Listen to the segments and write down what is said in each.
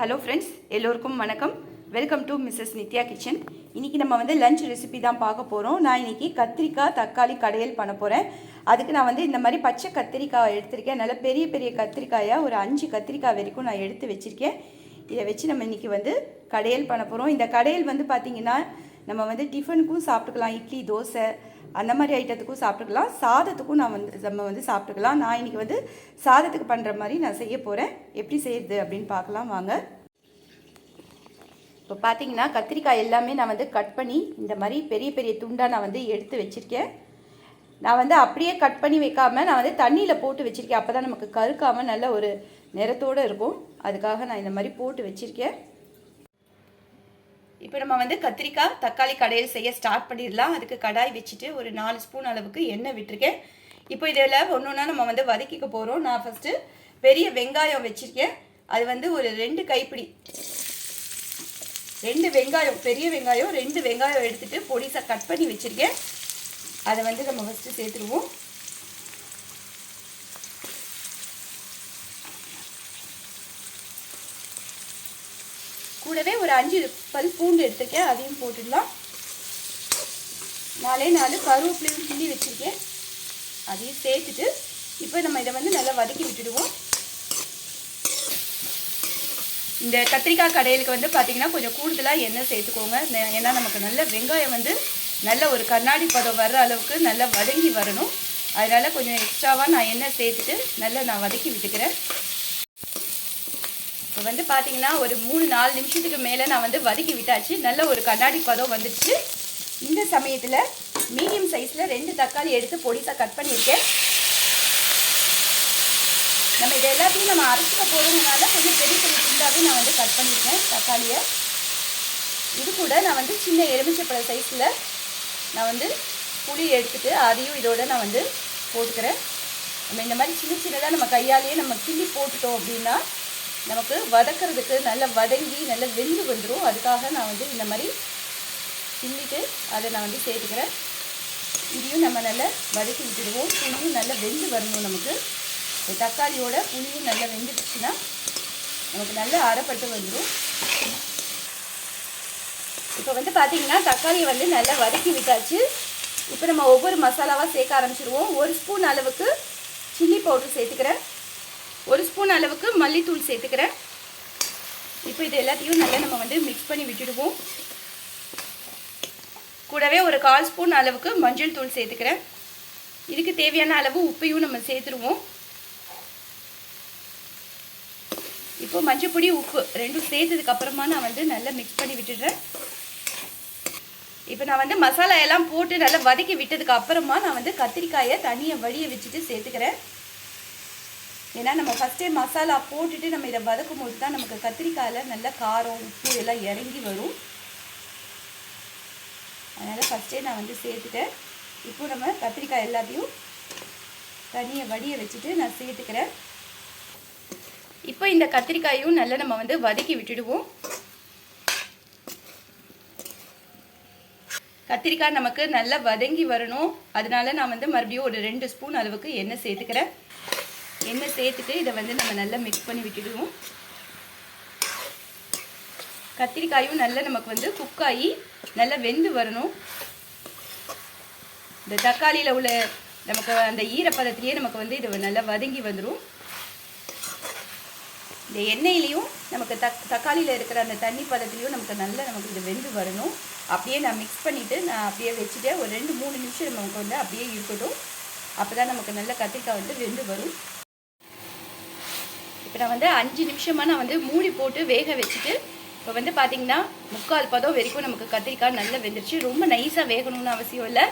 Hello friends எல்லோருக்கும் வணக்கம். Welcome to Mrs Nithya kitchen இன்றைக்கி நம்ம வந்து லஞ்ச் ரெசிபி தான் பார்க்க போகிறோம் நான் இன்றைக்கி கத்திரிக்காய் தக்காளி கடையல் பண்ண போகிறேன் அதுக்கு நான் வந்து இந்த மாதிரி பச்சை கத்திரிக்காய் எடுத்திருக்கேன். நல்ல பெரிய பெரிய கத்திரிக்காயாக ஒரு அஞ்சு கத்திரிக்காய் வரைக்கும் நான் எடுத்து வச்சுருக்கேன். இதை வச்சு நம்ம இன்றைக்கி வந்து கடையல் பண்ண போகிறோம் இந்த கடையல் வந்து பார்த்திங்கன்னா நம்ம வந்து டிஃபனுக்கும் சாப்பிட்டுக்கலாம். இட்லி தோசை அந்த மாதிரி ஐட்டத்துக்கும் சாப்பிட்டுக்கலாம். சாதத்துக்கும் நான் வந்து நம்ம வந்து சாப்பிட்டுக்கலாம். நான் இன்றைக்கி வந்து சாதத்துக்கு பண்ணுற மாதிரி நான் செய்ய போகிறேன் எப்படி செய்யுது அப்படின்னு பார்க்கலாம் வாங்க. இப்போ பார்த்தீங்கன்னா கத்திரிக்காய் எல்லாமே நான் வந்து கட் பண்ணி இந்த மாதிரி பெரிய பெரிய துண்டாக நான் வந்து எடுத்து வச்சுருக்கேன். நான் வந்து அப்படியே கட் பண்ணி வைக்காமல் நான் வந்து தண்ணியில் போட்டு வச்சுருக்கேன். அப்போ தான் நமக்கு கருக்காமல் நல்ல ஒரு நிறத்தோடு இருக்கும். அதுக்காக நான் இந்த மாதிரி போட்டு வச்சுருக்கேன். இப்போ நம்ம வந்து கத்திரிக்காய் தக்காளி கடையில் செய்ய ஸ்டார்ட் பண்ணிடலாம். அதுக்கு கடாய் வச்சுட்டு ஒரு நாலு ஸ்பூன் அளவுக்கு எண்ணெய் விட்டுருக்கேன். இப்போ இதில் ஒன்று ஒன்றா நம்ம வந்து வதக்கிக்க போகிறோம் நான் ஃபஸ்ட்டு பெரிய வெங்காயம் வச்சுருக்கேன். அது வந்து ஒரு ரெண்டு கைப்பிடி. ரெண்டு வெங்காயம் பெரிய வெங்காயம் ரெண்டு வெங்காயம் எடுத்துகிட்டு பொடிசாக கட் பண்ணி வச்சுருக்கேன். அதை வந்து நம்ம ஃபஸ்ட்டு சேர்த்துருவோம். கூடவே ஒரு அஞ்சு பல் பூண்டு எடுத்துருக்கேன் அதையும் போட்டுடலாம். நாலே நாலு கருவேப்பிலையும் கிள்ளி வச்சுருக்கேன். அதையும் சேர்த்துட்டு இப்போ நம்ம இதை வந்து நல்லா வதக்கி விட்டுடுவோம். இந்த கத்திரிக்காய் கடையிலுக்கு வந்து பார்த்திங்கன்னா கொஞ்சம் கூடுதலாக எண்ணெய் சேர்த்துக்கோங்க. ஏன்னா நமக்கு நல்ல வெங்காயம் வந்து நல்ல ஒரு கண்ணாடி பதம் வர்ற அளவுக்கு நல்லா வதங்கி வரணும். அதனால் கொஞ்சம் எக்ஸ்ட்ராவாக நான் எண்ணெய் சேர்த்துட்டு நல்லா நான் வதக்கி விட்டுக்கிறேன். வந்து பார்த்தீங்கன்னா ஒரு மூணு நாலு நிமிஷத்துக்கு மேலே நான் வந்து வதக்கி விட்டாச்சு. நல்ல ஒரு கண்ணாடி பதம் வந்துடுச்சு. இந்த சமயத்தில் மீடியம் சைஸில் ரெண்டு தக்காளி எடுத்து பொடிசாக கட் பண்ணியிருக்கேன். நம்ம இது எல்லாத்தையும் நம்ம அரைச்சிக்க போகிறதுனால கொஞ்சம் பெரிய பெரிய துண்டாகவே நான் வந்து கட் பண்ணியிருக்கேன் தக்காளியை. இது கூட நான் வந்து சின்ன எலுமிச்சப்பழ சைஸில் நான் வந்து புளி எடுத்துகிட்டு அதையும் இதோட நான் வந்து போட்டுக்கிறேன். நம்ம இந்த மாதிரி சின்ன சின்னதாக நம்ம கையாலேயே நம்ம கிள்ளி போட்டுட்டோம் அப்படின்னா நமக்கு வதக்கிறதுக்கு நல்லா வதங்கி நல்லா வெந்து வந்துடும் அதுக்காக நான் வந்து இந்த மாதிரி கிள்ளிட்டு அதை நான் வந்து சேர்த்துக்கிறேன். இதையும் நம்ம நல்லா வதக்கி விட்டுடுவோம். புளியும் நல்லா வெந்து வரணும் நமக்கு. தக்காளியோட புளியும் நல்லா வெந்துடுச்சுன்னா நமக்கு நல்லா அரைப்பட்டு வந்துடும் இப்போ வந்து பார்த்தீங்கன்னா தக்காளியை வந்து நல்லா வதக்கி விட்டாச்சு. இப்போ நம்ம ஒவ்வொரு மசாலாவாக சேர்க்க ஆரம்பிச்சிடுவோம் ஒரு ஸ்பூன் அளவுக்கு சில்லி பவுடர் சேர்த்துக்கிறேன். ஒரு ஸ்பூன் அளவுக்கு மல்லித்தூள் சேர்த்துக்கிறேன். இப்போ இது எல்லாத்தையும் நல்லா நம்ம வந்து மிக்ஸ் பண்ணி விட்டுடுவோம். கூடவே ஒரு கால் ஸ்பூன் அளவுக்கு மஞ்சள் தூள் சேர்த்துக்கிறேன். இதுக்கு தேவையான அளவு உப்பையும் நம்ம சேர்த்துருவோம் இப்போ மஞ்சள் பொடி உப்பு ரெண்டும் சேர்த்ததுக்கு அப்புறமா நான் வந்து நல்லா மிக்ஸ் பண்ணி விட்டுடுறேன். இப்போ நான் வந்து மசாலா எல்லாம் போட்டு நல்லா வதக்கி விட்டதுக்கு அப்புறமா நான் வந்து கத்திரிக்காயை தனியை வடிய வச்சுட்டு சேர்த்துக்கிறேன். ஏன்னா நம்ம ஃபஸ்ட்டே மசாலா போட்டுட்டு நம்ம இதை வதக்கும் போது தான் நமக்கு கத்திரிக்காயில் நல்ல காரம் உப்பு எல்லாம் இறங்கி வரும். அதனால் ஃபஸ்ட்டே நான் வந்து சேர்த்துட்டேன். இப்போ நம்ம கத்திரிக்காய் எல்லாத்தையும் தனியை வடிய வச்சுட்டு நான் சேர்த்துக்கிறேன். இப்போ இந்த கத்திரிக்காயும் நல்லா நம்ம வந்து வதக்கி விட்டுடுவோம். கத்திரிக்காய் நமக்கு நல்லா வதங்கி வரணும். அதனால நான் வந்து மறுபடியும் ஒரு ரெண்டு ஸ்பூன் அளவுக்கு எண்ணெய் சேர்த்துக்கிறேன். எண்ணெய் சேர்த்துட்டு இதை வந்து நம்ம நல்லா மிக்ஸ் பண்ணி விட்டுடுவோம். கத்திரிக்காயும் நல்லா நமக்கு வந்து குக்காகி நல்லா வெந்து வரணும். இந்த தக்காளியில் உள்ள நமக்கு அந்த ஈரப்பதத்திலேயே நமக்கு வந்து இது நல்லா வதங்கி வந்துடும் இந்த எண்ணெயிலையும் நமக்கு தக் தக்காளியில் இருக்கிற அந்த தண்ணி பதத்துலேயும் நமக்கு நல்லா நமக்கு இது வெந்து வரணும். அப்படியே நான் மிக்ஸ் பண்ணிவிட்டு நான் அப்படியே வச்சுட்டேன் ஒரு ரெண்டு மூணு நிமிஷம் நமக்கு வந்து அப்படியே இருக்கட்டும். அப்போ தான் நமக்கு நல்ல கத்திரிக்காய் வந்து வெந்து வரும். இப்போ நான் வந்து அஞ்சு நிமிஷமாக நான் வந்து மூடி போட்டு வேக வச்சுட்டு இப்போ வந்து பார்த்திங்கன்னா முக்கால் பதம் வரைக்கும் நமக்கு கத்திரிக்காய் நல்லா வெந்துருச்சு. ரொம்ப நைஸாக வேகணும்னு அவசியம் இல்லை.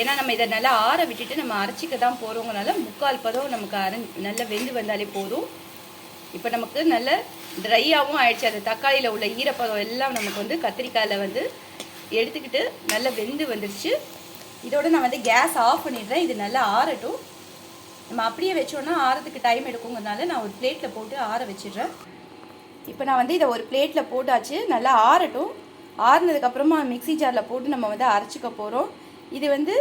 ஏன்னா நம்ம இதை நல்லா ஆற விட்டுட்டு நம்ம அரைச்சிக்க தான் போகிறோங்கனால முக்கால் பதம் நமக்கு அரை நல்லா வெந்து வந்தாலே போதும். இப்போ நமக்கு நல்ல ட்ரையாகவும் ஆயிடுச்சு. அந்த தக்காளியில் உள்ள ஈரப்பதம் எல்லாம் நமக்கு வந்து கத்திரிக்காயில் வந்து எடுத்துக்கிட்டு நல்லா வெந்து வந்துடுச்சு இதோட நான் வந்து கேஸ் ஆஃப் பண்ணிடுறேன். இது நல்லா ஆறட்டும். நம்ம அப்படியே வச்சோன்னா ஆறதுக்கு டைம் எடுக்குங்கிறதுனால நான் ஒரு பிளேட்டில் போட்டு ஆற வச்சிடுறேன். இப்போ நான் வந்து இதை ஒரு பிளேட்டில் போட்டாச்சு. நல்லா ஆறட்டும். ஆறுனதுக்கப்புறமா மிக்சி ஜாரில் போட்டு நம்ம வந்து அரைச்சிக்க போகிறோம் இது வந்து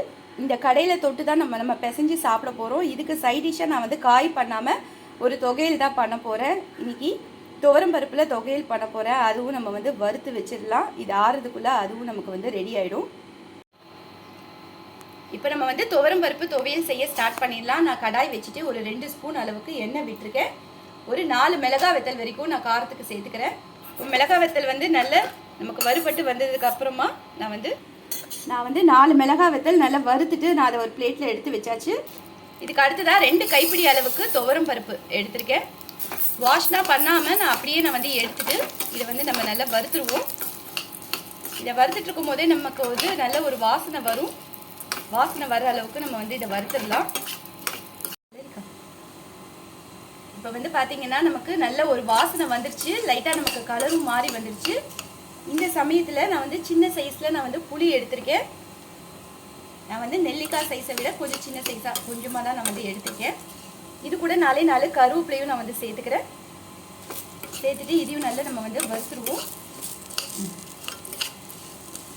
இந்த கடையில் தொட்டு தான் நம்ம நம்ம பிசைஞ்சு சாப்பிட போகிறோம் இதுக்கு சைட் டிஷ்ஷாக நான் வந்து காய் பண்ணாமல் ஒரு தொகையில் தான் பண்ண போகிறேன் இன்றைக்கி துவரம் பருப்பில் தொகையல் பண்ண போகிறேன் அதுவும் நம்ம வந்து வறுத்து வச்சிடலாம். இது ஆறுறதுக்குள்ளே அதுவும் நமக்கு வந்து ரெடி ஆகிடும் இப்போ நம்ம வந்து துவரம் பருப்பு துவையல் செய்ய ஸ்டார்ட் பண்ணிடலாம். நான் கடாய் வச்சுட்டு ஒரு ரெண்டு ஸ்பூன் அளவுக்கு எண்ணெய் விட்டுருக்கேன். ஒரு நாலு மிளகா வெத்தல் வரைக்கும் நான் காரத்துக்கு சேர்த்துக்கிறேன். இப்போ மிளகா வெத்தல் வந்து நல்ல நமக்கு வறுபட்டு வந்ததுக்கு அப்புறமா நான் வந்து நான் வந்து நாலு மிளகா வெத்தல் நல்லா வறுத்துட்டு நான் அதை ஒரு பிளேட்டில் எடுத்து வச்சாச்சு. இதுக்கு அடுத்ததாக ரெண்டு கைப்பிடி அளவுக்கு துவரம் பருப்பு எடுத்திருக்கேன். வாஷ்னா பண்ணாமல் நான் அப்படியே நான் வந்து எடுத்துட்டு இதை வந்து நம்ம நல்லா வறுத்துருவோம். இதை வறுத்துட்டு இருக்கும் போதே நமக்கு வந்து நல்ல ஒரு வாசனை வரும். வாசனை வர அளவுக்கு நம்ம வந்து இதை வறுத்துடலாம். இப்போ வந்து பார்த்தீங்கன்னா நமக்கு நல்ல ஒரு வாசனை வந்துருச்சு. லைட்டாக நமக்கு கலரும் மாறி வந்துருச்சு. இந்த சமயத்தில் நான் வந்து சின்ன சைஸில் நான் வந்து புளி எடுத்திருக்கேன். நான் வந்து நெல்லிக்காய் சைஸை விட கொஞ்சம் சின்ன சைஸாக கொஞ்சமாக தான் நான் வந்து எடுத்திருக்கேன். இது கூட நாலே நாலு கருவேப்பிலையும் நான் வந்து சேர்த்துக்கிறேன். சேர்த்துட்டு இதையும் நல்லா நம்ம வந்து வறுத்துருவோம்.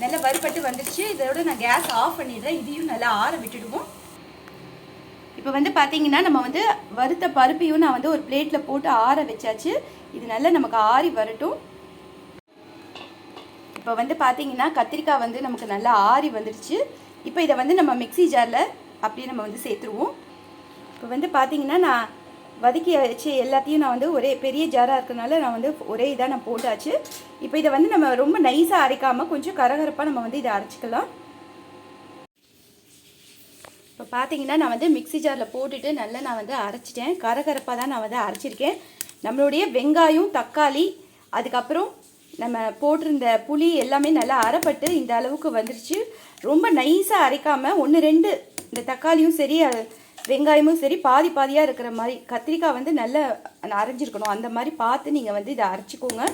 நல்லா வறுபட்டு வந்துடுச்சு இதோட நான் கேஸ் ஆஃப் பண்ணிடுறேன். இதையும் நல்லா ஆற விட்டுடுவோம். இப்போ வந்து பார்த்தீங்கன்னா நம்ம வந்து வறுத்த பருப்பையும் நான் வந்து ஒரு பிளேட்டில் போட்டு ஆற வச்சாச்சு. இது நல்லா நமக்கு ஆறி வரட்டும். இப்போ வந்து பார்த்தீங்கன்னா கத்திரிக்காய் வந்து நமக்கு நல்லா ஆறி வந்துடுச்சு இப்போ இதை வந்து நம்ம மிக்ஸி ஜாரில் அப்படியே நம்ம வந்து சேர்த்துருவோம். இப்போ வந்து பார்த்தீங்கன்னா நான் வதக்கி வச்சு எல்லாத்தையும் நான் வந்து ஒரே பெரிய ஜாராக இருக்கிறனால நான் வந்து ஒரே இதாக நான் போட்டாச்சு. இப்போ இதை வந்து நம்ம ரொம்ப நைஸாக அரைக்காமல் கொஞ்சம் கரகரப்பாக நம்ம வந்து இதை அரைச்சிக்கலாம். இப்போ பார்த்தீங்கன்னா நான் வந்து மிக்ஸி ஜாரில் போட்டுட்டு நல்லா நான் வந்து அரைச்சிட்டேன். கரகரப்பாக தான் நான் வந்து அரைச்சிருக்கேன். நம்மளுடைய வெங்காயம் தக்காளி அதுக்கப்புறம் நம்ம போட்டிருந்த புளி எல்லாமே நல்லா அரைப்பட்டு இந்த அளவுக்கு வந்துருச்சு. ரொம்ப நைஸாக அரைக்காமல் ஒன்று ரெண்டு இந்த தக்காளியும் சரி வெங்காயமும் சரி பாதி பாதியாக இருக்கிற மாதிரி கத்திரிக்காய் வந்து நல்லா அரைஞ்சிருக்கணும். அந்த மாதிரி பார்த்து நீங்கள் வந்து இதை அரைச்சிக்கோங்க.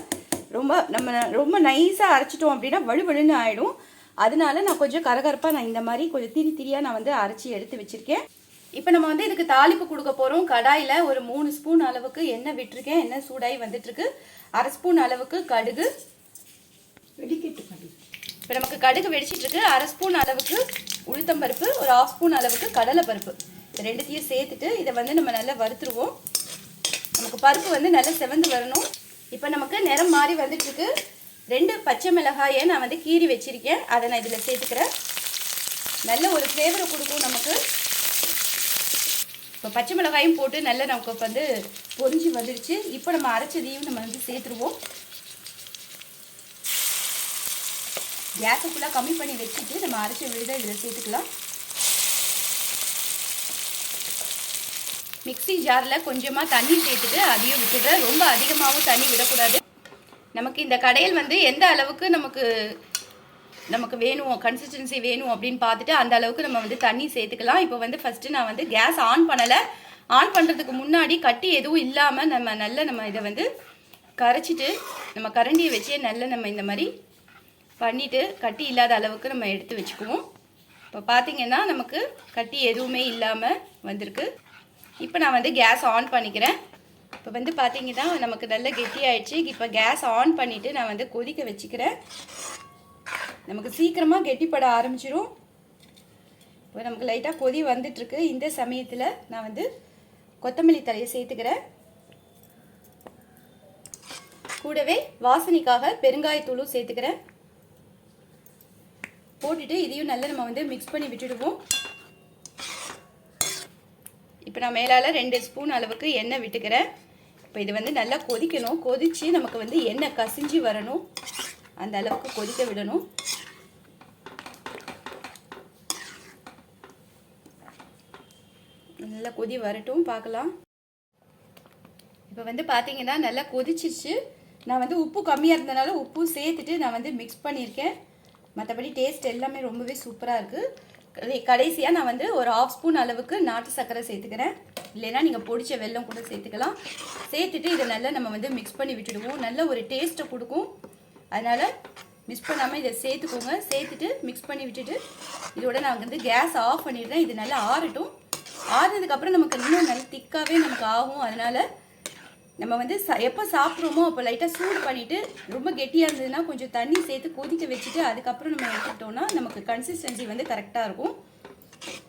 ரொம்ப நம்ம ரொம்ப நைஸாக அரைச்சிட்டோம் அப்படின்னா வழுவழுன்னு ஆகிடும் அதனால நான் கொஞ்சம் கரகரப்பாக நான் இந்த மாதிரி கொஞ்சம் திரி திரியாக நான் வந்து அரைச்சி எடுத்து வச்சுருக்கேன். இப்போ நம்ம வந்து இதுக்கு தாளிப்பு கொடுக்க போகிறோம் கடாயில் ஒரு மூணு ஸ்பூன் அளவுக்கு எண்ணெய் விட்டுருக்கேன். எண்ணெய் சூடாகி வந்துட்டுருக்கு. அரை ஸ்பூன் அளவுக்கு கடுகு. வெடிக்கட்டு கடுகு. இப்போ நமக்கு கடுகு வெடிச்சிட்டு இருக்கு. அரை ஸ்பூன் அளவுக்கு உளுத்தம்பருப்பு. ஒரு ஆஃப் ஸ்பூன் அளவுக்கு கடலைப்பருப்பு. இது ரெண்டுத்தையும் சேர்த்துட்டு இதை வந்து நம்ம நல்லா வறுத்துருவோம். நமக்கு பருப்பு வந்து நல்லா செவந்து வரணும். இப்போ நமக்கு நிறம் மாறி வந்துட்டுருக்கு. ரெண்டு பச்சை மிளகாயை நான் வந்து கீறி வச்சுருக்கேன். அதை நான் இதில் சேர்த்துக்கிறேன். நல்ல ஒரு ஃப்ளேவரை கொடுக்கும் நமக்கு. இப்போ பச்சை மிளகாயும் போட்டு நல்லா நமக்கு வந்து பொறிஞ்சு வந்துடுச்சு இப்போ நம்ம அரைச்சதையும் நம்ம வந்து சேர்த்துருவோம். கேஸை ஃபுல்லாக கம்மி பண்ணி வச்சுட்டு நம்ம அரைச்ச விழுத இதில் சேர்த்துக்கலாம். மிக்ஸி ஜாரில் கொஞ்சமாக தண்ணி சேர்த்துட்டு அதையும் விட்டுடுறேன் ரொம்ப அதிகமாகவும் தண்ணி விடக்கூடாது. நமக்கு இந்த கடையில் வந்து எந்த அளவுக்கு நமக்கு நமக்கு வேணும் கன்சிஸ்டன்சி வேணும் அப்படின்னு பார்த்துட்டு அந்த அளவுக்கு நம்ம வந்து தண்ணி சேர்த்துக்கலாம். இப்போ வந்து ஃபஸ்ட்டு நான் வந்து கேஸ் ஆன் பண்ணலை. ஆன் பண்ணுறதுக்கு முன்னாடி கட்டி எதுவும் இல்லாமல் நம்ம நல்ல நம்ம இதை வந்து கரைச்சிட்டு நம்ம கரண்டியை வச்சே நல்ல நம்ம இந்த மாதிரி பண்ணிவிட்டு கட்டி இல்லாத அளவுக்கு நம்ம எடுத்து வச்சுக்குவோம். இப்போ பார்த்தீங்கன்னா நமக்கு கட்டி எதுவுமே இல்லாமல் வந்திருக்கு. இப்போ நான் வந்து கேஸ் ஆன் பண்ணிக்கிறேன். இப்போ வந்து பார்த்தீங்கன்னா நமக்கு நல்ல கெட்டியாயிடுச்சு. இப்போ கேஸ் ஆன் பண்ணிவிட்டு நான் வந்து கொதிக்க வச்சுக்கிறேன். நமக்கு சீக்கிரமாக கெட்டிப்பட ஆரம்பிச்சிரும். இப்போ நமக்கு லைட்டாக கொதி வந்துட்டுருக்கு. இந்த சமயத்தில் நான் வந்து கொத்தமல்லி தழையை சேர்த்துக்கிறேன். கூடவே வாசனைக்காக பெருங்காயத்தூளும் சேர்த்துக்கிறேன். போட்டுட்டு இதையும் நல்லா நம்ம வந்து மிக்ஸ் பண்ணி விட்டுடுவோம். இப்போ நான் மேலால் ரெண்டு ஸ்பூன் அளவுக்கு எண்ணெய் விட்டுக்கிறேன். இப்போ இது வந்து நல்லா கொதிக்கணும். கொதித்து நமக்கு வந்து எண்ணெய் கசிஞ்சு வரணும். அந்த அளவுக்கு கொதிக்க விடணும். நல்லா கொதி வரட்டும். பார்க்கலாம். இப்போ வந்து பார்த்தீங்கன்னா நல்லா கொதிச்சிச்சு நான் வந்து உப்பு கம்மியாக இருந்தனால உப்பு சேர்த்துட்டு நான் வந்து மிக்ஸ் பண்ணியிருக்கேன். மற்றபடி டேஸ்ட் எல்லாமே ரொம்பவே சூப்பராக இருக்குது கடைசியாக நான் வந்து ஒரு ஆஃப் ஸ்பூன் அளவுக்கு நாட்டு சர்க்கரை சேர்த்துக்கிறேன். இல்லைன்னா நீங்கள் பொடிச்ச வெல்லம் கூட சேர்த்துக்கலாம். சேர்த்துட்டு இதை நல்லா நம்ம வந்து மிக்ஸ் பண்ணி விட்டுடுவோம். நல்ல ஒரு டேஸ்ட்டை கொடுக்கும். அதனால் மிக்ஸ் பண்ணாமல் இதை சேர்த்துக்கோங்க. சேர்த்துட்டு மிக்ஸ் பண்ணி விட்டுட்டு இதோட நான் வந்து கேஸ் ஆஃப் பண்ணிடுறேன். இது நல்லா ஆறட்டும். ஆறுனதுக்கப்புறம் நமக்கு இன்னும் நல்லா திக்காகவே நமக்கு ஆகும். அதனால் நம்ம வந்து ச எப்போ சாப்பிட்றோமோ அப்போ லைட்டாக சூடு பண்ணிவிட்டு ரொம்ப கெட்டியாக இருந்ததுன்னா கொஞ்சம் தண்ணி சேர்த்து கொதிக்க வச்சுட்டு அதுக்கப்புறம் நம்ம எடுத்துக்கிட்டோம்னா நமக்கு கன்சிஸ்டன்சி வந்து கரெக்டாக இருக்கும்.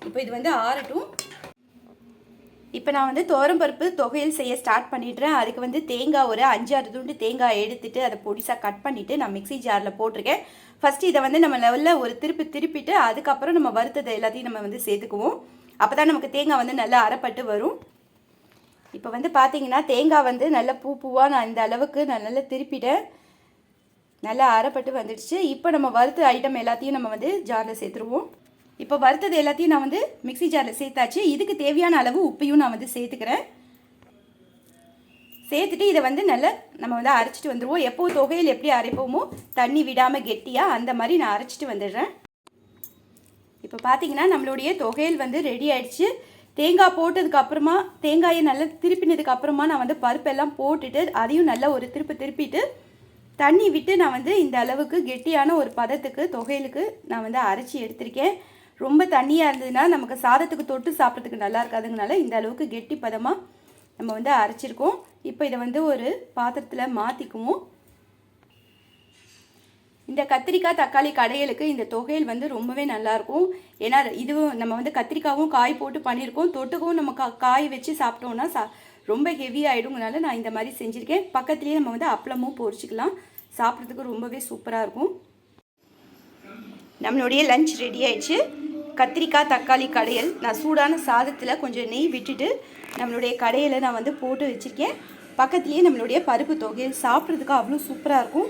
இப்போ இது வந்து ஆறட்டும். இப்போ நான் வந்து துவரம்பருப்பு தொகையில் செய்ய ஸ்டார்ட் பண்ணிடுறேன். அதுக்கு வந்து தேங்காய் ஒரு அஞ்சாறு துண்டு தேங்காய் எடுத்துட்டு அதை பொடிசாக கட் பண்ணிவிட்டு நான் மிக்ஸி ஜாரில் போட்டிருக்கேன். ஃபஸ்ட்டு இதை வந்து நம்ம லெவலில் ஒரு திருப்பி திருப்பிட்டு அதுக்கப்புறம் நம்ம வறுத்ததை எல்லாத்தையும் நம்ம வந்து சேர்த்துக்குவோம். அப்போ தான் நமக்கு தேங்காய் வந்து நல்லா அரைப்பட்டு வரும். இப்போ வந்து பார்த்தீங்கன்னா தேங்காய் வந்து நல்லா பூ பூவாக நான் இந்த அளவுக்கு நான் நல்லா திருப்பிட்டேன். நல்லா அரைப்பட்டு வந்துடுச்சு. இப்போ நம்ம வறுத்த ஐட்டம் எல்லாத்தையும் நம்ம வந்து ஜாரில் சேர்த்துருவோம். இப்போ வறுத்தது எல்லாத்தையும் நான் வந்து மிக்ஸி ஜாரில் சேர்த்தாச்சு. இதுக்கு தேவையான அளவு உப்பையும் நான் வந்து சேர்த்துக்கிறேன். சேர்த்துட்டு இதை வந்து நல்லா நம்ம வந்து அரைச்சிட்டு வந்துடுவோம் எப்போ தொகையில் எப்படி அரைப்போமோ தண்ணி விடாமல் கெட்டியாக அந்த மாதிரி நான் அரைச்சிட்டு வந்துடுறேன். இப்போ பார்த்தீங்கன்னா நம்மளுடைய தொகையில் வந்து ரெடி ஆயிடுச்சு. தேங்காய் போட்டதுக்கு அப்புறமா தேங்காயை நல்லா திருப்பினதுக்கு அப்புறமா நான் வந்து பருப்பெல்லாம் போட்டுட்டு அதையும் நல்லா ஒரு திருப்பு திருப்பிட்டு தண்ணி விட்டு நான் வந்து இந்த அளவுக்கு கெட்டியான ஒரு பதத்துக்கு தொகையிலுக்கு நான் வந்து அரைச்சி எடுத்திருக்கேன். ரொம்ப தண்ணியாக இருந்ததுன்னா நமக்கு சாதத்துக்கு தொட்டு சாப்பிட்றதுக்கு நல்லா இருக்காதுங்கனால இந்த அளவுக்கு கெட்டி பதமாக நம்ம வந்து அரைச்சிருக்கோம். இப்போ இதை வந்து ஒரு பாத்திரத்தில் மாற்றிக்குவோம் இந்த கத்திரிக்காய் தக்காளி கடையலுக்கு இந்த தொகையில் வந்து ரொம்பவே நல்லாயிருக்கும் ஏன்னா இதுவும் நம்ம வந்து கத்திரிக்காவும் காய் போட்டு பண்ணியிருக்கோம். தொட்டுக்கவும் நம்ம கா காய் வச்சு சாப்பிட்டோம்னா சா ரொம்ப ஹெவி ஆகிடுங்கனால நான் இந்த மாதிரி செஞ்சுருக்கேன். பக்கத்துலேயே நம்ம வந்து அப்பளமும் பொரிச்சிக்கலாம். சாப்பிட்றதுக்கு ரொம்பவே சூப்பராக இருக்கும். நம்மளுடைய லஞ்ச் ரெடி ஆயிடுச்சு. கத்திரிக்காய் தக்காளி கடையல் நான் சூடான சாதத்தில் கொஞ்சம் நெய் விட்டுட்டு நம்மளுடைய கடையில் நான் வந்து போட்டு வச்சுருக்கேன். பக்கத்துலேயே நம்மளுடைய பருப்பு தொகையில் சாப்பிட்றதுக்கு அவ்வளோ சூப்பராக இருக்கும்.